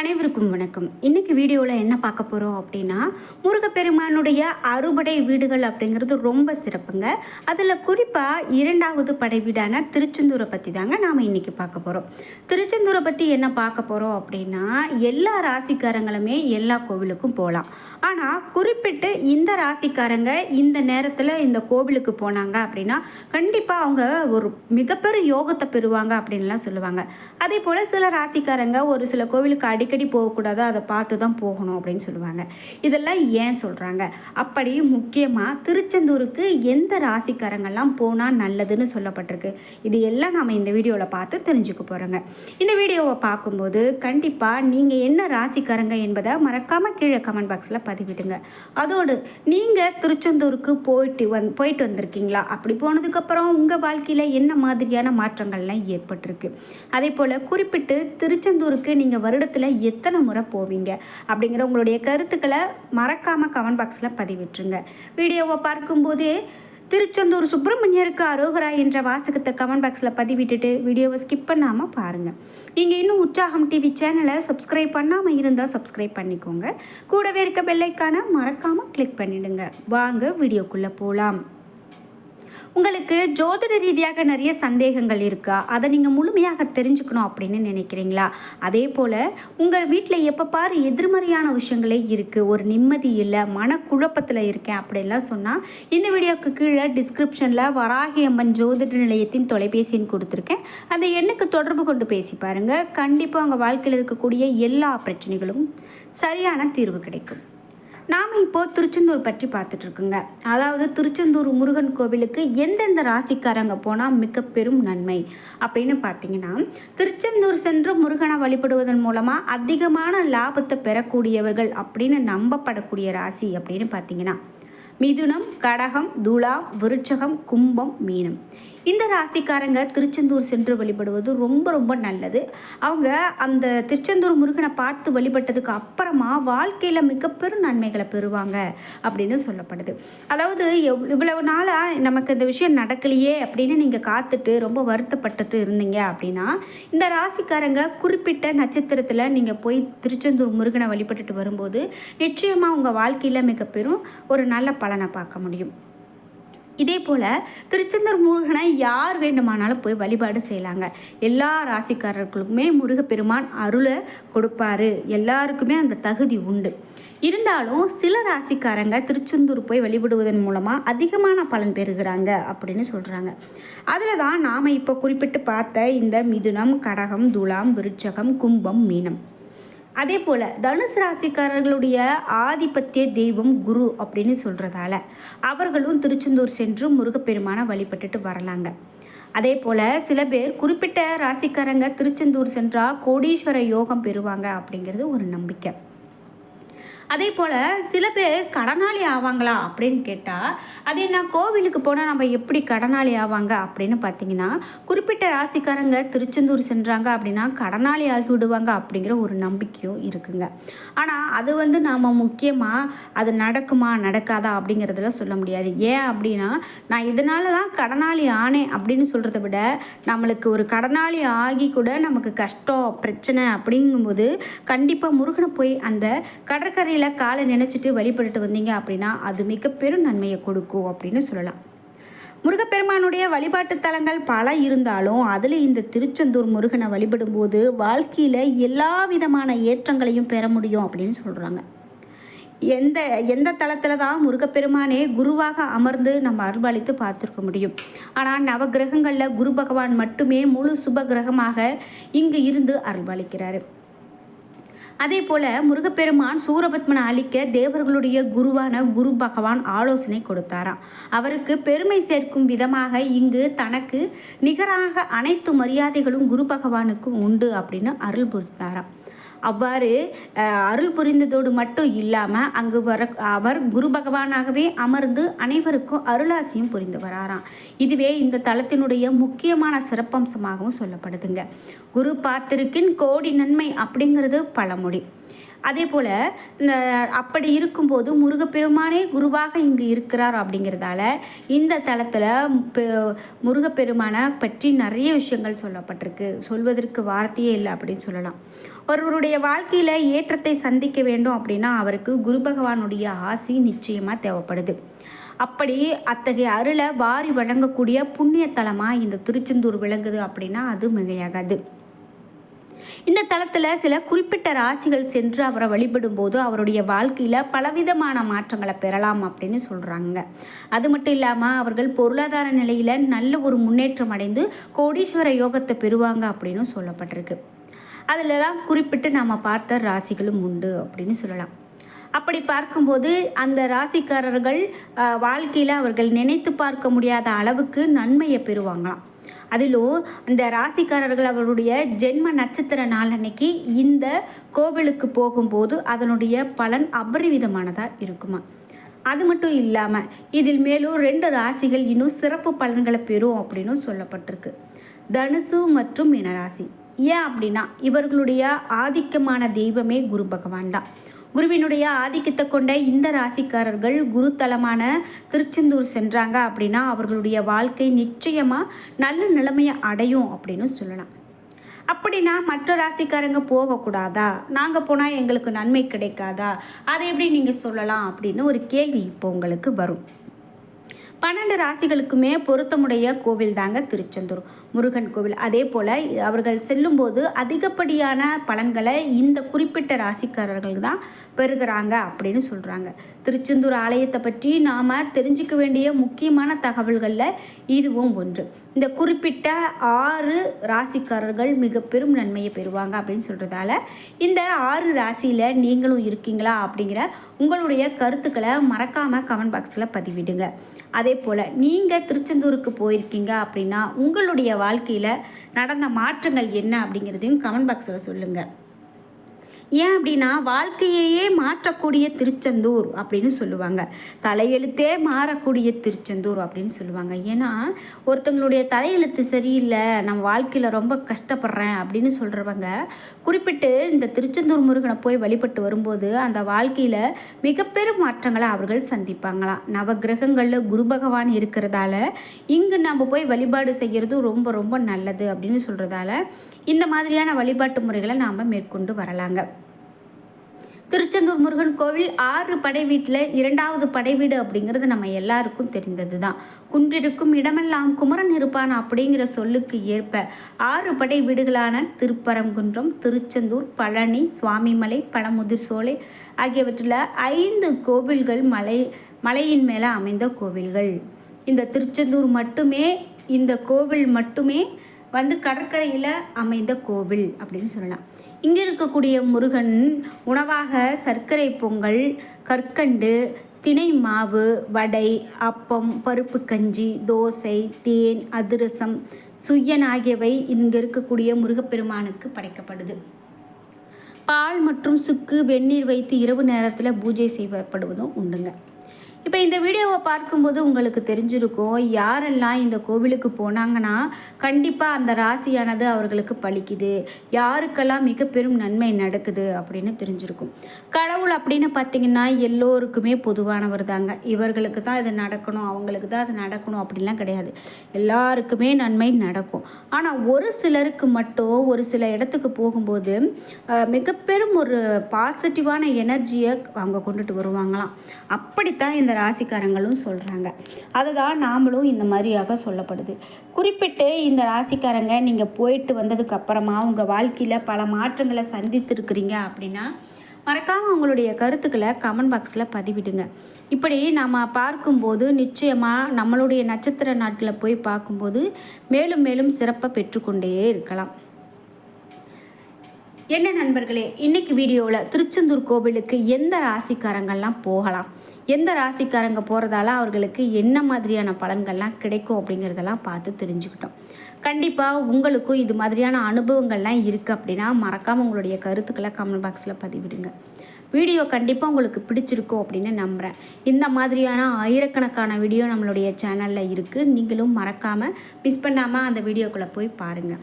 அனைவருக்கும் வணக்கம். இன்னைக்கு வீடியோவில் என்ன பார்க்க போகிறோம் அப்படின்னா முருகப்பெருமானுடைய அறுபடை வீடுகள் அப்படிங்கிறது ரொம்ப சிறப்புங்க. அதில் குறிப்பாக இரண்டாவது படை வீடான திருச்செந்தூரை பற்றி தாங்க நாம் இன்றைக்கி பார்க்க போகிறோம் திருச்செந்தூரை பற்றி என்ன பார்க்க போகிறோம் அப்படின்னா எல்லா ராசிக்காரங்களுமே எல்லா கோவிலுக்கும் போகலாம் ஆனால் குறிப்பிட்டு இந்த ராசிக்காரங்க இந்த நேரத்தில் இந்த கோவிலுக்கு போனாங்க அப்படின்னா கண்டிப்பாக அவங்க ஒரு மிகப்பெரும் யோகத்தை பெறுவாங்க அப்படின்லாம் சொல்லுவாங்க. அதே போல் சில ராசிக்காரங்க ஒரு சில கோவிலுக்கு அடிக்கடி போகக்கூடாதோ அதை பார்த்து தான் போகணும் அப்படின்னு சொல்லுவாங்க. இதெல்லாம் ஏன் சொல்கிறாங்க அப்படி முக்கியமாக திருச்செந்தூருக்கு எந்த ராசிக்காரங்கெல்லாம் போனால் நல்லதுன்னு சொல்லப்பட்டிருக்கு? இது எல்லாம் நாம் இந்த வீடியோவில் பார்த்து தெரிஞ்சுக்க போகிறோங்க இந்த வீடியோவை பார்க்கும்போது கண்டிப்பாக நீங்கள் என்ன ராசிக்காரங்க என்பதை மறக்காமல் கீழே கமெண்ட் பாக்ஸில் பதிவிடுங்க. அதோடு நீங்கள் திருச்செந்தூருக்கு போயிட்டு வந் போயிட்டு வந்திருக்கீங்களா? அப்படி போனதுக்கப்புறம் உங்கள் வாழ்க்கையில் என்ன மாதிரியான மாற்றங்கள்லாம் ஏற்பட்டிருக்கு? அதே போல் குறிப்பிட்டு திருச்செந்தூருக்கு நீங்கள் வருடத்தில் எத்தனை முறை போவீங்க அப்படிங்கிற உங்களுடைய கருத்துக்களை மறக்காமல் கமெண்ட் பாக்ஸில் பதிவிட்டுருங்க. வீடியோவை பார்க்கும்போதே திருச்செந்தூர் சுப்பிரமணியருக்கு அரோகரா என்ற வாசகத்தை கமெண்ட் பாக்ஸில் பதிவிட்டுட்டு வீடியோவை ஸ்கிப் பண்ணாமல் பாருங்கள் நீங்கள் இன்னும் உற்சாகம் டிவி சேனலை சப்ஸ்கிரைப் பண்ணாமல் இருந்தால் சப்ஸ்கிரைப் பண்ணிக்கோங்க. கூடவே இருக்க பெல்லைக்கான மறக்காமல் கிளிக் பண்ணிடுங்க. வாங்க வீடியோக்குள்ளே போகலாம் உங்களுக்கு ஜோதிட ரீதியாக நிறைய சந்தேகங்கள் இருக்கா? அதை நீங்கள் முழுமையாக தெரிஞ்சுக்கணும் அப்படின்னு நினைக்கிறீங்களா? அதே போல் உங்கள் வீட்டில் எப்போ பாரு எதிர்மறையான விஷயங்களே இருக்குது ஒரு நிம்மதி இல்லை மனக்குழப்பத்தில் இருக்கேன் அப்படின்லாம் சொன்னால் இந்த வீடியோக்கு கீழே டிஸ்கிரிப்ஷனில் வராகி அம்மன் ஜோதிட நிலையத்தின் தொலைபேசின்னு கொடுத்துருக்கேன். அந்த எண்ணுக்கு தொடர்பு கொண்டு பேசி பாருங்கள் கண்டிப்பாக உங்கள் வாழ்க்கையில் இருக்கக்கூடிய எல்லா பிரச்சனைகளும் சரியான தீர்வு கிடைக்கும். நாம் இப்போ திருச்செந்தூர் பற்றி பார்த்துட்ருக்கோங்க. அதாவது திருச்செந்தூர் முருகன் கோவிலுக்கு எந்தெந்த ராசிக்காரங்க போனால் மிக பெரும் நன்மை? அப்படின்னு பார்த்தீங்கன்னா திருச்செந்தூர் சென்று முருகனை வழிபடுவதன் மூலமாக அதிகமான லாபத்தை பெறக்கூடியவர்கள் அப்படின்னு நம்பப்படக்கூடிய ராசி அப்படின்னு பார்த்தீங்கன்னா மிதுனம் கடகம் துலா விருட்சகம் கும்பம் மீனம். இந்த ராசிக்காரங்க திருச்செந்தூர் சென்று வழிபடுவது ரொம்ப ரொம்ப நல்லது. அவங்க அந்த திருச்செந்தூர் முருகனை பார்த்து வழிபட்டதுக்கு அப்புறமா வாழ்க்கையில் மிகப்பெரும் நன்மைகளை பெறுவாங்க அப்படின்னு சொல்லப்படுது. அதாவது எவ் இவ்வளவு நாளாக நமக்கு இந்த விஷயம் நடக்கலையே அப்படின்னு நீங்கள் காத்துட்டு ரொம்ப வருத்தப்பட்டுட்டு இருந்தீங்க அப்படின்னா இந்த ராசிக்காரங்க குறிப்பிட்ட நட்சத்திரத்தில் நீங்கள் போய் திருச்செந்தூர் முருகனை வழிபட்டுட்டு வரும்போது நிச்சயமாக உங்கள் வாழ்க்கையில் மிகப்பெரும் ஒரு நல்ல பலனை பார்க்க முடியும். இதே போல் திருச்செந்தூர் முருகனை யார் வேண்டுமானாலும் போய் வழிபாடு செய்யலாங்க. எல்லா ராசிக்காரர்களுக்குமே முருகப்பெருமான் அருளை கொடுப்பாரு. எல்லாருக்குமே அந்த தகுதி உண்டு. இருந்தாலும் சில ராசிக்காரங்க திருச்செந்தூர் போய் வழிபடுவதன் மூலமாக அதிகமான பலன் பெறுகிறாங்க அப்படின்னு சொல்கிறாங்க அதில் தான் நாம் இப்போ குறிப்பிட்டு பார்த்த இந்த மிதுனம் கடகம் துலாம் விருச்சகம் கும்பம் மீனம். அதே போல் தனுசு ராசிக்காரர்களுடைய ஆதிபத்திய தெய்வம் குரு அப்படின்னு சொல்கிறதால அவர்களும் திருச்செந்தூர் சென்று முருகப்பெருமானை வழிபட்டுட்டு வரலாங்க. அதே போல் சில பேர் குறிப்பிட்ட ராசிக்காரங்க திருச்செந்தூர் சென்றால் கோடீஸ்வர யோகம் பெறுவாங்க அப்படிங்கிறது ஒரு நம்பிக்கை. அதே போல் சில பேர் கடனாளி ஆவாங்களா அப்படின்னு கேட்டால் அதே என்ன கோவிலுக்கு போனால் நம்ம எப்படி கடனாளி ஆவாங்க அப்படின்னு பார்த்தீங்கன்னா குறிப்பிட்ட ராசிக்காரங்க திருச்செந்தூர் சென்றாங்க அப்படின்னா கடனாளி ஆகி விடுவாங்க அப்படிங்கிற ஒரு நம்பிக்கையும் இருக்குங்க. ஆனால் அது வந்து நாம் முக்கியமாக அது நடக்குமா நடக்காதா அப்படிங்கிறதுல சொல்ல முடியாது. ஏன் அப்படின்னா நான் இதனால தான் கடனாளி ஆனேன் அப்படின்னு சொல்கிறத விட நம்மளுக்கு ஒரு கடனாளி ஆகி கூட நமக்கு கஷ்டம் பிரச்சனை அப்படிங்கும்போது கண்டிப்பாக முருகனை போய் அந்த கடற்கரையில் காலை நினச்சிட்டு வழிபட்டுட்டு வந்தீங்க அப்படின்னா அது மிக பெரும் நன்மையை கொடுக்கும் அப்படின்னு சொல்லலாம். முருகப்பெருமானுடைய வழிபாட்டு தலங்கள் பல இருந்தாலும் அதில் இந்த திருச்செந்தூர் முருகனை வழிபடும்போது வாழ்க்கையில் எல்லா விதமான ஏற்றங்களையும் பெற முடியும் அப்படின்னு சொல்கிறாங்க எந்த எந்த தளத்தில் தான் முருகப்பெருமானே குருவாக அமர்ந்து நம்ம அருள்பாலித்து பார்த்துருக்க முடியும். ஆனால் நவகிரகங்களில் குரு பகவான் மட்டுமே முழு சுப கிரகமாக இங்கு இருந்து அருள்பாலிக்கிறாரு. அதே போல் முருகப்பெருமான் சூரபத்மனை அழிக்க தேவர்களுடைய குருவான குரு பகவான் ஆலோசனை கொடுத்தாராம். அவருக்கு பெருமை சேர்க்கும் விதமாக இங்கு தனக்கு நிகராக அனைத்து மரியாதைகளும் குரு பகவானுக்கு உண்டு அப்படின்னு அருள் புரிந்தாராம். அவ்வாறு அருள் புரிந்ததோடு மட்டும் இல்லாமல் அங்கு வர அவர் குரு பகவானாகவே அமர்ந்து அனைவருக்கும் அருளாசியும் புரிந்து வராராம் இதுவே இந்த தலத்தினுடைய முக்கியமான சிறப்பம்சமாகவும் சொல்லப்படுதுங்க. குரு பார்த்திருக்கின் கோடி நன்மை அப்படிங்கிறது பழமொழி. அதே போல் இந்த அப்படி இருக்கும்போது முருகப்பெருமானே குருவாக இங்கு இருக்கிறார் அப்படிங்கிறதால இந்த தளத்தில் முருகப்பெருமானை பற்றி நிறைய விஷயங்கள் சொல்லப்பட்டிருக்கு. சொல்வதற்கு வார்த்தையே இல்லை அப்படின்னு சொல்லலாம். ஒருவருடைய வாழ்க்கையில் ஏற்றத்தை சந்திக்க வேண்டும் அப்படின்னா அவருக்கு குரு பகவானுடைய ஆசி நிச்சயமாக தேவைப்படுது. அப்படி அத்தகைய அருளை வாரி வழங்கக்கூடிய புண்ணியத்தலமாக இந்த திருச்செந்தூர் விளங்குது அப்படின்னா அது மிகையாகாது. இந்த தளத்தில் சில குறிப்பிட்ட ராசிகள் சென்று அவரை வழிபடும் போது அவருடைய வாழ்க்கையில் பலவிதமான மாற்றங்களை பெறலாம் அப்படின்னு சொல்கிறாங்க அது மட்டும் இல்லாமல் அவர்கள் பொருளாதார நிலையில் நல்ல ஒரு முன்னேற்றம் அடைந்து கோடீஸ்வர யோகத்தை பெறுவாங்க அப்படின்னு சொல்லப்பட்டிருக்கு. அதில் தான் குறிப்பிட்டு நாம் பார்த்த ராசிகளும் உண்டு அப்படின்னு சொல்லலாம். அப்படி பார்க்கும்போது அந்த ராசிக்காரர்கள் வாழ்க்கையில் அவர்கள் நினைத்து பார்க்க முடியாத அளவுக்கு நன்மையை பெறுவாங்களாம். அதிலும் அந்த ராசிக்காரர்கள் அவருடைய ஜென்ம நட்சத்திர நாள் அன்னைக்கு இந்த கோவிலுக்கு போகும்போது அதனுடைய பலன் அபரிவிதமானதாக இருக்குமா? அது மட்டும் இல்லாமல் இதில் மேலும் ரெண்டு ராசிகள் இன்னும் சிறப்பு பலன்களை பெறும் அப்படின்னு சொல்லப்பட்டிருக்கு. தனுசு மற்றும் மீனராசி. ஏன் அப்படின்னா இவர்களுடைய ஆதிக்கமான தெய்வமே குரு பகவான் தான். குருவினுடைய ஆதிக்கத்தை கொண்ட இந்த ராசிக்காரர்கள் குருத்தலமான திருச்செந்தூர் சென்றாங்க அப்படின்னா அவர்களுடைய வாழ்க்கை நிச்சயமாக நல்ல நிலைமையை அடையும் அப்படின்னு சொல்லலாம். அப்படின்னா மற்ற ராசிக்காரங்க போகக்கூடாதா? நாங்கள் போனால் எங்களுக்கு நன்மை கிடைக்காதா? அதை எப்படி நீங்கள் சொல்லலாம் அப்படின்னு ஒரு கேள்வி இப்போ உங்களுக்கு வரும். பன்னெண்டு ராசிகளுக்குமே பொருத்தமுடைய கோவில் தாங்க திருச்செந்தூர். முருகன் கோவில். அதே போல் அவர்கள் செல்லும்போது அதிகப்படியான பலன்களை இந்த குறிப்பிட்ட ராசிக்காரர்கள் தான் பெறுகிறாங்க அப்படின்னு சொல்கிறாங்க திருச்செந்தூர் ஆலயத்தை பற்றி நாம் தெரிஞ்சுக்க வேண்டிய முக்கியமான தகவல்களில் இதுவும் ஒன்று. இந்த குறிப்பிட்ட ஆறு ராசிக்காரர்கள் மிக பெரும் நன்மையை பெறுவாங்க அப்படின்னு சொல்கிறதால இந்த ஆறு ராசியில் நீங்களும் இருக்கீங்களா அப்படிங்கிற உங்களுடைய கருத்துக்களை மறக்காமல் கமெண்ட் பாக்ஸில் பதிவிடுங்க. அதே போல் நீங்கள் திருச்செந்தூருக்கு போயிருக்கீங்க அப்படின்னா உங்களுடைய வாழ்க்கையில் நடந்த மாற்றங்கள் என்ன அப்படிங்கிறதையும் கமெண்ட் பாக்ஸில் சொல்லுங்கள் ஏன் அப்படின்னா வாழ்க்கையையே மாற்றக்கூடிய திருச்செந்தூர் அப்படின்னு சொல்லுவாங்க. தலையெழுத்தே மாறக்கூடிய திருச்செந்தூர் அப்படின்னு சொல்லுவாங்க. ஏன்னா ஒருத்தங்களுடைய தலையெழுத்து சரியில்லை நம்ம வாழ்க்கையில் ரொம்ப கஷ்டப்படுறேன் அப்படின்னு சொல்கிறவங்க குறிப்பிட்டு இந்த திருச்செந்தூர் முருகனை போய் வழிபட்டு வரும்போது அந்த வாழ்க்கையில் மிகப்பெரும் மாற்றங்களை அவர்கள் சந்திப்பாங்களாம். நவகிரகங்களில் குரு பகவான் இருக்கிறதால இங்கு நம்ம போய் வழிபாடு செய்கிறது ரொம்ப ரொம்ப நல்லது அப்படின்னு சொல்கிறதால இந்த மாதிரியான வழிபாட்டு முறைகளை நாம் மேற்கொண்டு வரலாங்க. திருச்செந்தூர் முருகன் கோவில் ஆறு படை வீட்டில் இரண்டாவது படை வீடு அப்படிங்கிறது நம்ம எல்லாருக்கும் தெரிந்தது தான் குன்றிருக்கும் இடமெல்லாம் குமரன் இருப்பான் அப்படிங்கிற சொல்லுக்கு ஏற்ப ஆறு படை வீடுகளான திருப்பரங்குன்றம் திருச்செந்தூர் பழனி சுவாமிமலை பழமுதிர் சோலை ஆகியவற்றில் ஐந்து கோவில்கள் மலை மலையின் மேலே அமைந்த கோவில்கள். இந்த திருச்செந்தூர் மட்டுமே இந்த கோவில் மட்டுமே வந்து கடற்கரையில் அமைந்த கோவில் அப்படின்னு சொல்லலாம். இங்கே இருக்கக்கூடிய முருகன் உணவாக சர்க்கரை பொங்கல் கற்கண்டு தினை மாவு வடை அப்பம் பருப்பு கஞ்சி தோசை தேன் அதிரசம் சுய்யன் ஆகியவை இங்கே இருக்கக்கூடிய முருகப்பெருமானுக்கு படைக்கப்படுது. பால் மற்றும் சுக்கு வெந்நீர் வைத்து இரவு நேரத்தில் பூஜை செய்யப்படுவதும் உண்டுங்க. இப்போ இந்த வீடியோவை பார்க்கும்போது உங்களுக்கு தெரிஞ்சிருக்கும் யாரெல்லாம் இந்த கோவிலுக்கு போனாங்கன்னா கண்டிப்பாக அந்த ராசியானது அவர்களுக்கு பழிக்குது யாருக்கெல்லாம் மிக பெரும் நன்மை நடக்குது அப்படின்னு தெரிஞ்சிருக்கும். கடவுள் அப்படின்னு பார்த்தீங்கன்னா எல்லோருக்குமே பொதுவானவர் தாங்க. இவர்களுக்கு தான் இது நடக்கணும் அவங்களுக்கு தான் அது நடக்கணும் அப்படிலாம் கிடையாது. எல்லாருக்குமே நன்மை நடக்கும். ஆனால் ஒரு சிலருக்கு மட்டும் ஒரு சில இடத்துக்கு போகும்போது மிக பெரும் ஒரு பாசிட்டிவான எனர்ஜியை அவங்க கொண்டுட்டு வருவாங்களாம். அப்படித்தான் இந்த இந்த ராசிக்காரங்களும் சொல்கிறாங்க அதுதான் நாமளும் இந்த மாதிரியாக சொல்லப்படுது. குறிப்பிட்டு இந்த ராசிக்காரங்க நீங்கள் போயிட்டு வந்ததுக்கப்புறமா உங்கள் வாழ்க்கையில் பல மாற்றங்களை சந்தித்திருக்கிறீங்க அப்படின்னா மறக்காமல் உங்களுடைய கருத்துக்களை கமெண்ட் பாக்ஸில் பதிவிடுங்க. இப்படி நாம் பார்க்கும்போது நிச்சயமாக நம்மளுடைய நட்சத்திர நாட்டில் போய் பார்க்கும்போது மேலும் மேலும் சிறப்பை பெற்றுக்கொண்டே இருக்கலாம். என்ன நண்பர்களே இன்றைக்கி வீடியோவில் திருச்செந்தூர் கோவிலுக்கு எந்த ராசிக்காரங்கள்லாம் போகலாம்? எந்த ராசிக்காரங்க போகிறதால அவர்களுக்கு என்ன மாதிரியான பலன்கள்லாம் கிடைக்கும் அப்படிங்கிறதெல்லாம் பார்த்து தெரிஞ்சுக்கிட்டோம். கண்டிப்பாக உங்களுக்கும் இது மாதிரியான அனுபவங்கள்லாம் இருக்குது அப்படின்னா மறக்காமல் உங்களுடைய கருத்துக்களை கமெண்ட் பாக்ஸில் பதிவிடுங்க. வீடியோ கண்டிப்பாக உங்களுக்கு பிடிச்சிருக்கும் அப்படின்னு நம்புகிறேன் இந்த மாதிரியான ஆயிரக்கணக்கான வீடியோ நம்மளுடைய சேனலில் இருக்குது நீங்களும் மறக்காமல் மிஸ் பண்ணாமல் அந்த வீடியோக்குள்ளே போய் பாருங்கள்